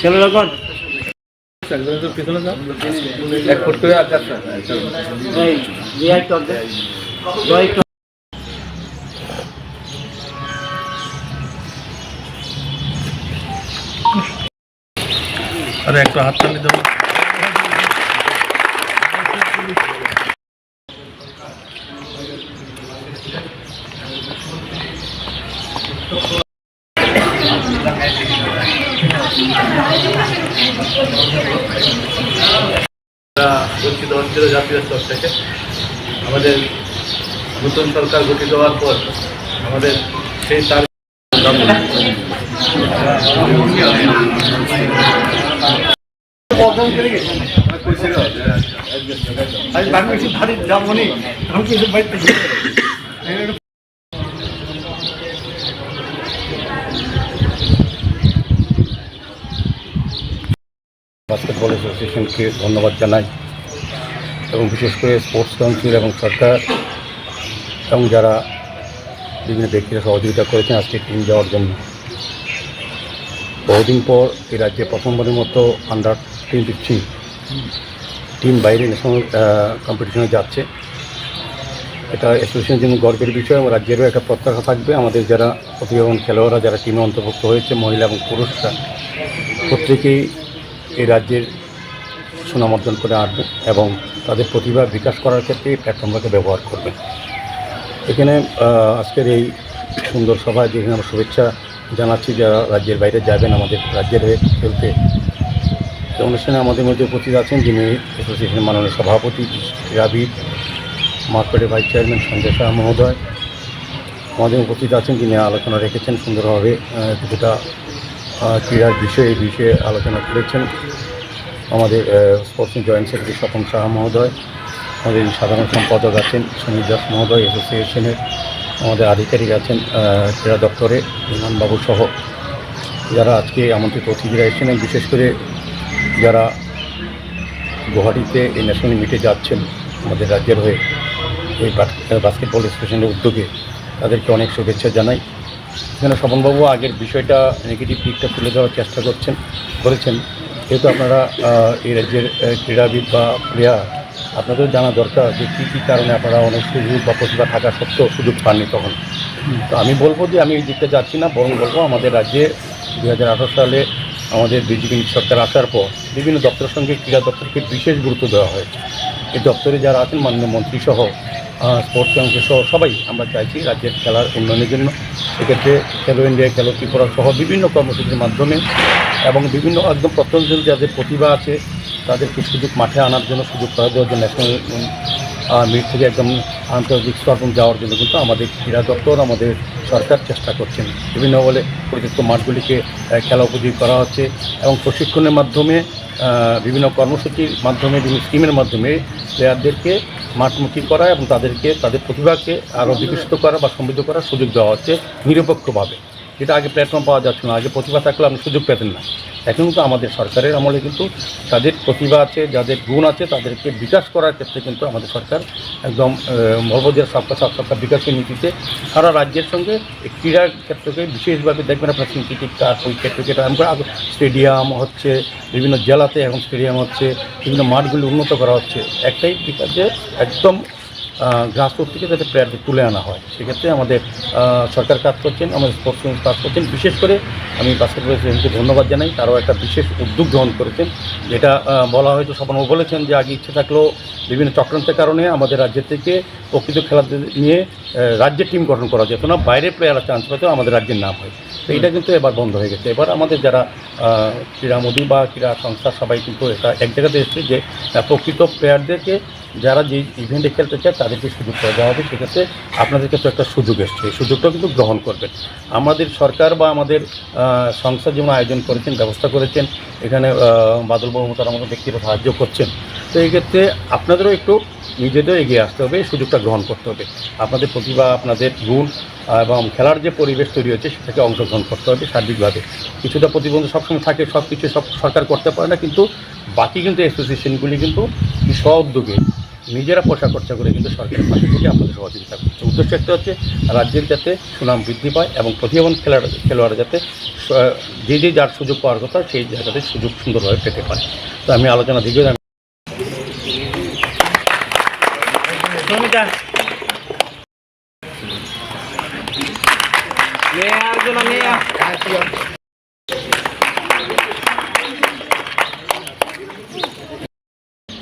চলো ফুট আরে একটু হাত তালি দেবো আমরা বঞ্চিত হচ্ছিল জাতীয় স্তর থেকে আমাদের নতুন সরকার গঠিত হওয়ার পর আমাদের সেই তার বাস্কেটবল অ্যাসোসিয়েশনকে ধন্যবাদ জানাই এবং বিশেষ করে স্পোর্টস কাউন্সিল এবং সরকার এবং যারা বিভিন্ন ব্যক্তিরা সহযোগিতা করেছেন আজকে টিম যাওয়ার জন্য। বহুদিন পর এই রাজ্যে প্রথমবারের মতো আন্ডার টোয়েন্টি থ্রি টিম বাইরে ন্যাশনাল কম্পিটিশনে যাচ্ছে। এটা অ্যাসোসিয়েশনের জন্য গর্বের বিষয় এবং রাজ্যেরও একটা প্রত্যাশা থাকবে। আমাদের যারা প্রতিভাবান খেলোয়াড়রা, যারা টিমে অন্তর্ভুক্ত হয়েছে, মহিলা এবং পুরুষরা, প্রত্যেকেই এই রাজ্যের সুনাম অর্জন করে আসবে এবং তাদের প্রতিভা বিকাশ করার ক্ষেত্রে এই প্ল্যাটফর্মটাকে ব্যবহার করবে। এখানে আজকের এই সুন্দর সভায় যেখানে আমরা শুভেচ্ছা জানাচ্ছি যারা রাজ্যের বাইরে যাবেন, আমাদের রাজ্যের হয়ে খেলতে। অনুষ্ঠানে আমাদের মধ্যে উপস্থিত আছেন যিনি অ্যাসোসিয়েশনের মাননীয় সভাপতি ক্রীড়াবিদ মার্কেটের ভাইস চেয়ারম্যান সঞ্জয় শাহ মহোদয়। আমাদের উপস্থিত আছেন যিনি আলোচনা রেখেছেন সুন্দরভাবে কিছুটা ক্রীড়ার বিষয়ে, এই বিষয়ে আলোচনা করেছেন। আমাদের sports joint secretary Swapan Saha মহোদয়। আমাদের সাধারণ সম্পাদক আছেন সমীর দাস মহোদয় অ্যাসোসিয়েশনের আমাদের আধিকারিক আছেন ক্রীড়া দপ্তরে বিমানবাবু সহ। যারা আজকে আমন্ত্রিত অতিথিরা এসেছেন বিশেষ করে যারা গুয়াহাটিতে এই ন্যাশনাল মিটে যাচ্ছেন আমাদের রাজ্যের হয়ে, এই বাস্কেটবল অ্যাসোসিয়েশনের উদ্যোগে, তাদেরকে অনেক শুভেচ্ছা জানাই। এখানে স্বপনবাবু আগের বিষয়টা নেগেটিভ দিকটা তুলে দেওয়ার চেষ্টা করছেন, করেছেন। যেহেতু আপনারা এই রাজ্যের ক্রীড়াবিদ বা প্লেয়ার আপনাদের জানা দরকার যে কী কী কারণে আপনারা অনেক সুযোগ বা প্রতিভা থাকা সত্ত্বেও সুযোগ পাননি তখন? তো আমি বলব যে আমি এই দিকটা যাচ্ছি না, বরং বলব আমাদের রাজ্যে দু হাজার আঠেরো সালে আমাদের বিজেপি সরকার আসার পর বিভিন্ন দপ্তরের সঙ্গে ক্রীড়া দপ্তরকে বিশেষ গুরুত্ব দেওয়া হয় এই দপ্তরে যারা আছেন মাননীয় মন্ত্রী সহ স্পোর্টস কাউন্সিল সহ সবাই আমরা চাইছি রাজ্যের খেলার উন্নয়নের জন্য। সেক্ষেত্রে খেলো ইন্ডিয়া, খেলো ত্রিপুরা সহ বিভিন্ন কর্মসূচির মাধ্যমে এবং বিভিন্ন একদম প্রত্যন্ত যাদের প্রতিভা আছে, তাদেরকে সুযোগ মাঠে আনার জন্য, সুযোগ করে দেওয়ার জন্য ন্যাশনাল মিট থেকে একদম আন্তর্জাতিক স্তর যাওয়ার জন্য কিন্তু আমাদের ক্রীড়া দপ্তর, আমাদের সরকার চেষ্টা করছেন। বিভিন্ন বলে পরিত্যক্ত মাঠগুলিকে খেলা উপযোগী করা হচ্ছে এবং প্রশিক্ষণের মাধ্যমে বিভিন্ন কর্মসূচির মাধ্যমে, বিভিন্ন স্কিমের মাধ্যমে প্লেয়ারদেরকে মাঠমুখী করা এবং তাদেরকে, তাদের প্রতিভাকে আরও বিকশিত করা বা সমৃদ্ধ করার সুযোগ দেওয়া হচ্ছে নিরপেক্ষভাবে। যেটা আগে প্ল্যাটফর্ম পাওয়া যাচ্ছে না, আগে প্রতিভা থাকলে আপনি সুযোগ পেতেন না। এখন কিন্তু আমাদের সরকারের আমলে কিন্তু যাদের প্রতিভা আছে, যাদের গুণ আছে, তাদেরকে বিকাশ করার ক্ষেত্রে কিন্তু আমাদের সরকার একদম মর্বদের সবকা সব সবকা বিকাশের নীতিতে সারা রাজ্যের সঙ্গে এই ক্রীড়ার ক্ষেত্রকে বিশেষভাবে দেখবেন আপনার সিনথেটিক উইকেট এরকম করে স্টেডিয়াম হচ্ছে, বিভিন্ন জেলাতে এখন স্টেডিয়াম হচ্ছে, বিভিন্ন মাঠগুলি উন্নত করা হচ্ছে। একটাই বিকাশ যে একদম গ্রাসরুট থেকে যাতে প্লেয়ারদের তুলে আনা হয়। সেক্ষেত্রে আমাদের সরকার কাজ করছেন, আমাদের স্পোর্টস কাজ করছেন। বিশেষ করে আমি বাস্কেটবল প্রেসিডেন্টকে ধন্যবাদ জানাই, তারাও একটা বিশেষ উদ্যোগ গ্রহণ করেছেন। যেটা বলা হয়তো স্বপনবাবু বলেছেন যে, আগে ইচ্ছে থাকলেও বিভিন্ন চক্রান্তের কারণে আমাদের রাজ্য থেকে প্রকৃত খেলাদের নিয়ে রাজ্যের টিম গঠন করা যেত না, বাইরের প্লেয়াররা চান্স পেতো আমাদের রাজ্যের নাম হয়। তো এটা কিন্তু এবার বন্ধ হয়ে গেছে। এবার আমাদের যারা ক্রীড়ামোদী বা ক্রীড়া সংস্থা সবাই কিন্তু এটা এক জায়গাতে এসেছে যে প্রকৃত প্লেয়ারদেরকে যারা যে ইভেন্টে খেলতে চায় তাদেরকে সুযোগ করে দেওয়া হবে। সেক্ষেত্রে আপনাদের কাছে একটা সুযোগ এসছে। এই সুযোগটাও কিন্তু গ্রহণ করবেন। আমাদের সরকার বা আমাদের সংস্থা যেমন আয়োজন করেছেন, ব্যবস্থা করেছেন, এখানে বাদল বর্মতার আমাদের ব্যক্তিরা সাহায্য করছেন। তো এই ক্ষেত্রে আপনাদেরও একটু নিজেদের এগিয়ে আসতে হবে, এই সুযোগটা গ্রহণ করতে হবে। আপনাদের প্রতিভা, আপনাদের গুণ এবং খেলার যে পরিবেশ তৈরি হচ্ছে সেটাকে অংশগ্রহণ করতে হবে সার্বিকভাবে। কিছুটা প্রতিবন্ধ সবসময় থাকে সব কিছু সব সরকার করতে পারে না, কিন্তু বাকি কিন্তু অ্যাসোসিয়েশনগুলি কিন্তু স্ব উদ্যোগে, নিজেরা পয়সা খরচা করে কিন্তু সরকারের পাশে থেকে আপনাদের সহযোগিতা করছে। উদ্দেশ্য একটা হচ্ছে রাজ্যের যাতে সুনাম বৃদ্ধি পায় এবং প্রতিভাবান খেলোয়াড় খেলোয়াড়রা যাতে যে যে যার সুযোগ পাওয়ার কথা, সেই জায়গাতে সুযোগ সুন্দরভাবে পেতে পারে। তো আমি আলোচনা দিকে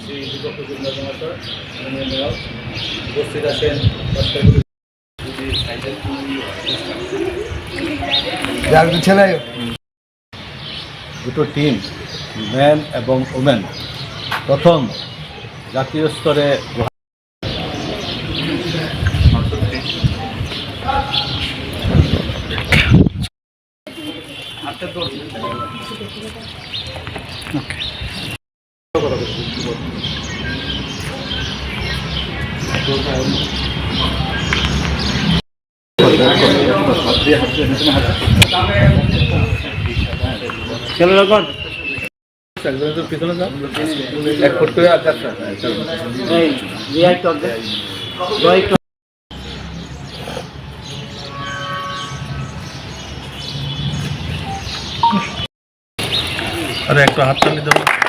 শ্রী দীপক মজুমদার মহাশয় উপস্থিত আছেন ছেলে দুটো টিম ম্যান এবং ওমেন প্রথম জাতীয় স্তরে একজনের পিছনে যাও এক ফুট করে আচ্ছা আচ্ছা। আরে একটা হাততালি দেবো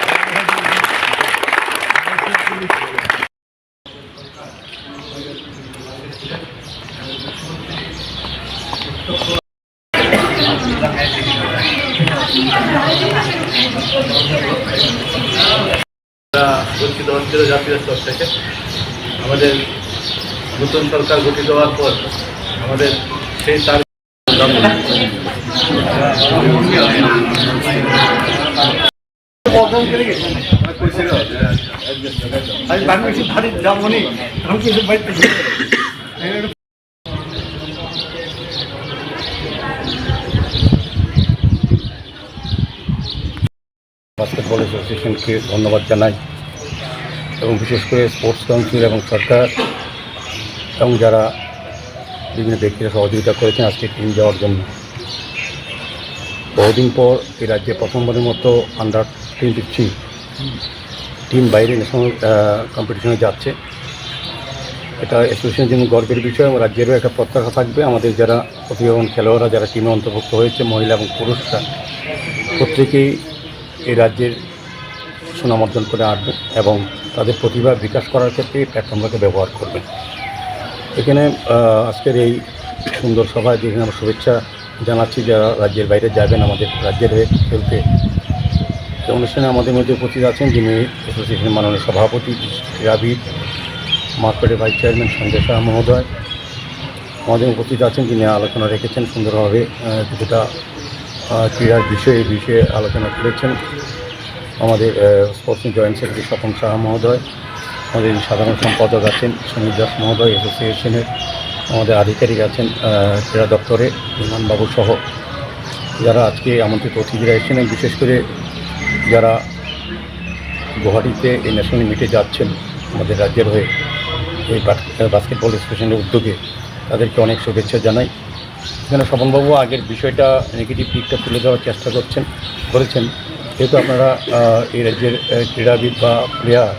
বঞ্চিত অঞ্চলে জাতীয় স্তর থেকে আমাদের নতুন সরকার গঠিত হওয়ার পর আমাদের সেই তার বাস্কেটবল অ্যাসোসিয়েশনকে ধন্যবাদ জানাই এবং বিশেষ করে স্পোর্টস কাউন্সিল এবং সরকার এবং যারা বিভিন্ন ব্যক্তিরা সহযোগিতা করেছেন আজকে টিম যাওয়ার জন্য। বহুদিন পর এই রাজ্যে প্রথমবারের মতো আন্ডার টোয়েন্টি থ্রি টিম বাইরে ন্যাশনাল কম্পিটিশনে যাচ্ছে। এটা অ্যাসোসিয়েশনের জন্য গর্বের বিষয় এবং রাজ্যেরও একটা প্রত্যাশা থাকবে। আমাদের যারা প্রতিভাবান খেলোয়াড়রা, যারা টিমে অন্তর্ভুক্ত হয়েছে, মহিলা এবং পুরুষরা, প্রত্যেকেই এই রাজ্যের সুনাম অর্জন করে আসবেন এবং তাদের প্রতিভা বিকাশ করার ক্ষেত্রে এই প্ল্যাটফর্মটাকে ব্যবহার করবেন। এখানে আজকের এই সুন্দর সভায় যেখানে আমরা শুভেচ্ছা জানাচ্ছি যারা রাজ্যের বাইরে যাবেন, আমাদের রাজ্যের হয়ে খেলতে। অনুষ্ঠানে আমাদের মধ্যে উপস্থিত আছেন যিনি অ্যাসোসিয়েশনের মাননীয় সভাপতি ক্রীড়াবিদ মার্কেটের ভাইস চেয়ারম্যান সঞ্জয় শাহ মহোদয়। আমাদের উপস্থিত আছেন যিনি আলোচনা রেখেছেন সুন্দরভাবে কিছুটা ক্রীড়ার বিষয়ে বিষয়ে আলোচনা করেছেন আমাদের sports joint secretary Swapan Saha মহোদয়, আমাদের সাধারণ সম্পাদক আছেন সমীর দাস মহোদয় অ্যাসোসিয়েশনের আমাদের আধিকারিক আছেন ক্রীড়া দপ্তরে বিমানবাবু সহ। যারা আজকে আমন্ত্রিত অতিথিরা এসেছেন, বিশেষ করে যারা গুয়াহাটিতে এই ন্যাশনাল মিটে যাচ্ছেন, আমাদের রাজ্যের হয়ে এই বাস্কেটবল স্টেশনের উদ্যোগে, তাদেরকে অনেক শুভেচ্ছা জানাই। এখানে স্বপনবাবু আগের বিষয়টা নেগেটিভ দিকটা তুলে দেওয়ার চেষ্টা করছেন করেছেন যেহেতু আপনারা এই রাজ্যের ক্রীড়াবিদ বা প্লেয়ার,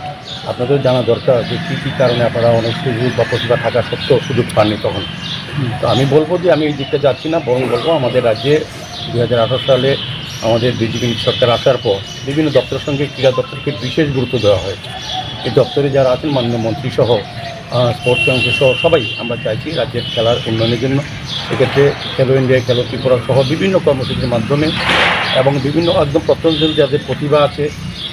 আপনাদের জানা দরকার যে কী কী কারণে আপনারা অনেক সুযোগ বা প্রতিভা থাকা সত্ত্বেও সুযোগ পাননি তখন। তো আমি বলব যে আমি এই দিকটা যাচ্ছি না, বরং বলব আমাদের রাজ্যে দু হাজার আঠেরো সালে আমাদের বিজেপি সরকার আসার পর বিভিন্ন দপ্তরের সঙ্গে ক্রীড়া দপ্তরকে বিশেষ গুরুত্ব দেওয়া হয়েছে এই দপ্তরে যারা আছেন, মাননীয় মন্ত্রী সহ স্পোর্টস কাউন্সিল সহ সবাই আমরা চাইছি রাজ্যের খেলার উন্নয়নের জন্য। সেক্ষেত্রে খেলো ইন্ডিয়া খেলো ত্রিপুরা সহ বিভিন্ন কর্মসূচির মাধ্যমে এবং বিভিন্ন একদম প্রত্যন্ত যাদের প্রতিভা আছে,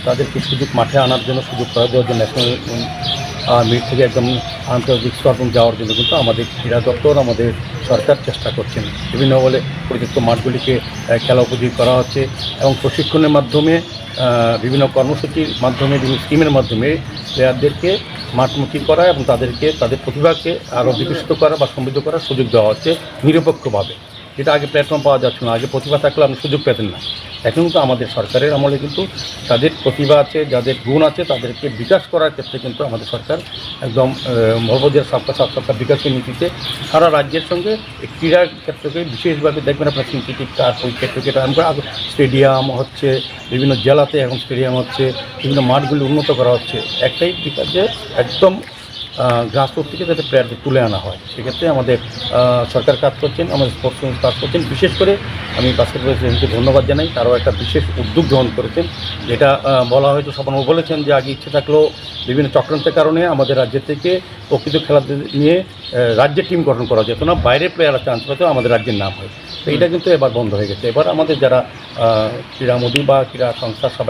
তাদেরকে সুযোগ মাঠে আনার জন্য, সুযোগ করে দেওয়ার জন্য ন্যাশনাল মিট থেকে একদম আন্তর্জাতিক স্তর যাওয়ার জন্য কিন্তু আমাদের ক্রীড়া দপ্তর, আমাদের সরকার চেষ্টা করছেন। বিভিন্ন বলে পরিত্যক্ত মাঠগুলিকে খেলা উপযোগী করা হচ্ছে এবং প্রশিক্ষণের মাধ্যমে বিভিন্ন কর্মসূচির মাধ্যমে, বিভিন্ন স্কিমের মাধ্যমে প্লেয়ারদেরকে মাঠমুখী করা এবং তাদেরকে, তাদের প্রতিভাকে আরও বিকশিত করা বা সমৃদ্ধ করার সুযোগ দেওয়া হচ্ছে নিরপেক্ষভাবে। যেটা আগে প্ল্যাটফর্ম পাওয়া যাচ্ছে না, আগে প্রতিভা থাকলে আপনি সুযোগ পেতেন না। এখন কিন্তু আমাদের সরকারের আমলে কিন্তু যাদের প্রতিভা আছে, যাদের গুণ আছে, তাদেরকে বিকাশ করার ক্ষেত্রে কিন্তু আমাদের সরকার একদম মহবদের সবকা সব সবকা বিকাশের নীতিতে সারা রাজ্যের সঙ্গে ক্রীড়ার ক্ষেত্রকে বিশেষভাবে দেখবেন আপনার সিনথেটিক কার উইকেট আমরা স্টেডিয়াম হচ্ছে, বিভিন্ন জেলাতে এখন স্টেডিয়াম হচ্ছে, বিভিন্ন মাঠগুলি উন্নত করা হচ্ছে। একটাই বিকাশ যে একদম গ্রাসরুট থেকে যাতে প্লেয়ারদের তুলে আনা হয়। সেক্ষেত্রে আমাদের সরকার কাজ করছেন, আমাদের স্পোর্টস কাজ করছেন। বিশেষ করে আমি বাস্কেটবল প্রেসিডেন্টকে ধন্যবাদ জানাই, তারাও একটা বিশেষ উদ্যোগ গ্রহণ করেছেন, যেটা বলা হয়তো স্বপনবাবু বলেছেন যে আগে ইচ্ছে থাকলেও বিভিন্ন চক্রান্তের কারণে আমাদের রাজ্য থেকে প্রকৃত খেলাদের নিয়ে রাজ্যের টিম গঠন করা যেত না বাইরের প্লেয়াররা চান্স পেতেও আমাদের রাজ্যের নাম হয়। তো এটা কিন্তু এবার বন্ধ হয়ে গেছে। এবার আমাদের যারা ক্রীড়ামোদী বা ক্রীড়া সংস্থা সবাই